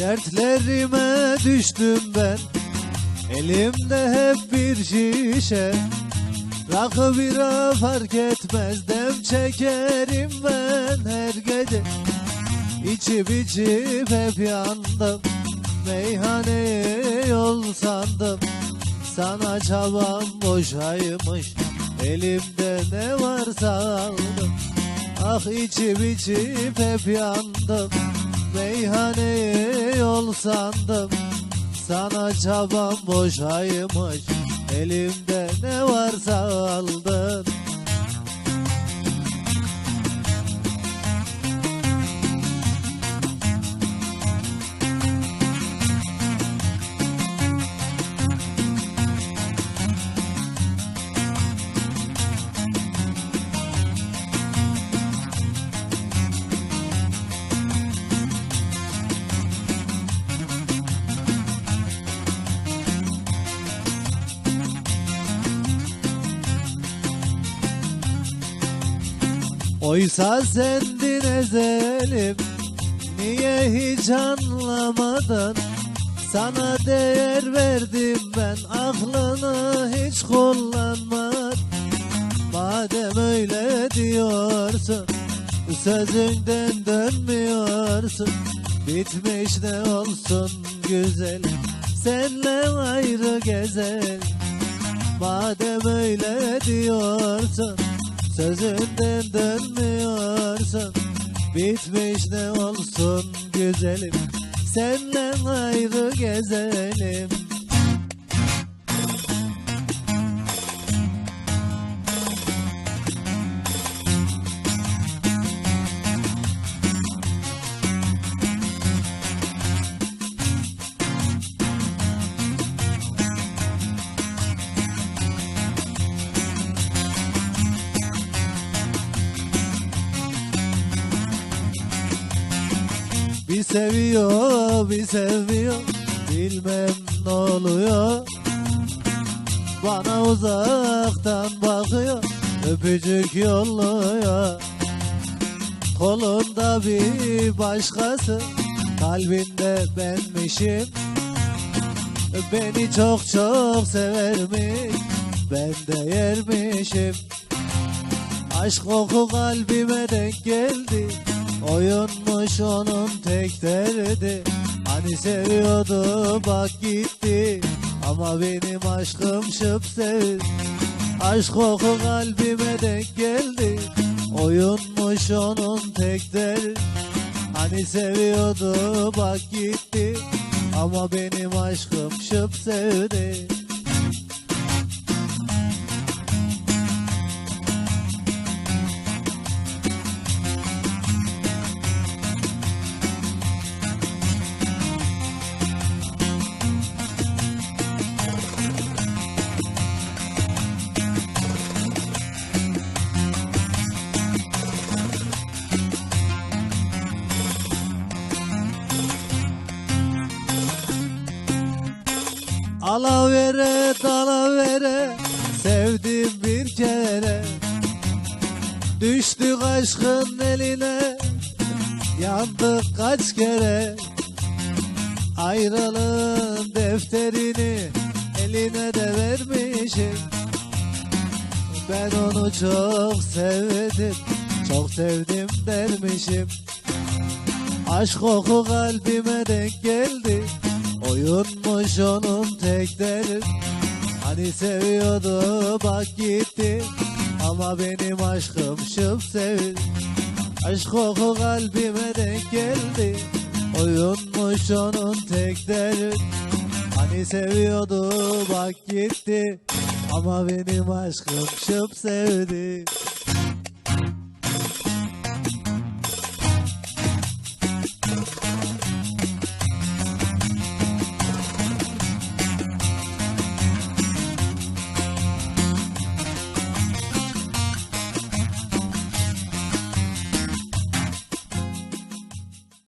Dertlerime düştüm ben. Elimde hep bir şişe. Rakı bira fark etmez Dem çekerim ben her gece. İçip içip hep yandım Meyhaneye yol sandım. Sana çabam boşaymış Elimde ne varsa aldım Ah içip içip hep yandım Meyhaneye yol sandım Sana çabam boşaymış. Elimde ne varsa aldın Oysa sendin ezelim Niye hiç anlamadın? Sana değer verdim ben Aklını hiç kullanmadın. Madem öyle diyorsun Sözünden dönmüyorsun. Bitmiş ne olsun güzel Senle ayrı gezel. Madem öyle diyorsun Sözünden dönmüyorsun Bitmiş ne olsun güzelim. Senle ayrı gezelim Bir seviyor bir sevmiyor Bilmem ne oluyor. Bana uzaktan bakıyor. Öpücük yolluyor. Kolunda bir başkası. Kalbinde benmişim. Beni çok çok severmiş. Ben de yermişim. Aşk koku kalbime denk geldi Oyunmuş onun tek derdi. Hani seviyordu bak gitti. Ama benim aşkım şıp sevdi. Aşk koku kalbime denk geldi. Oyunmuş onun tek derdi. Hani seviyordu bak gitti. Ama benim aşkım şıp sevdi Alavere dalavere sevdim bir kere. Düştük aşkın eline yandık kaç kere. Ayrılığın defterini eline de vermişim. Ben onu çok sevdim çok sevdim dermişim. Aşk koku kalbime denk geldi Oyunmuş onun tek derim Hani seviyordu bak gitti. Ama benim aşkım şıp sevdi Aşk koku kalbime denk geldi. Oyunmuş onun tek derim Hani seviyordu bak gitti. Ama benim aşkım şıp sevdi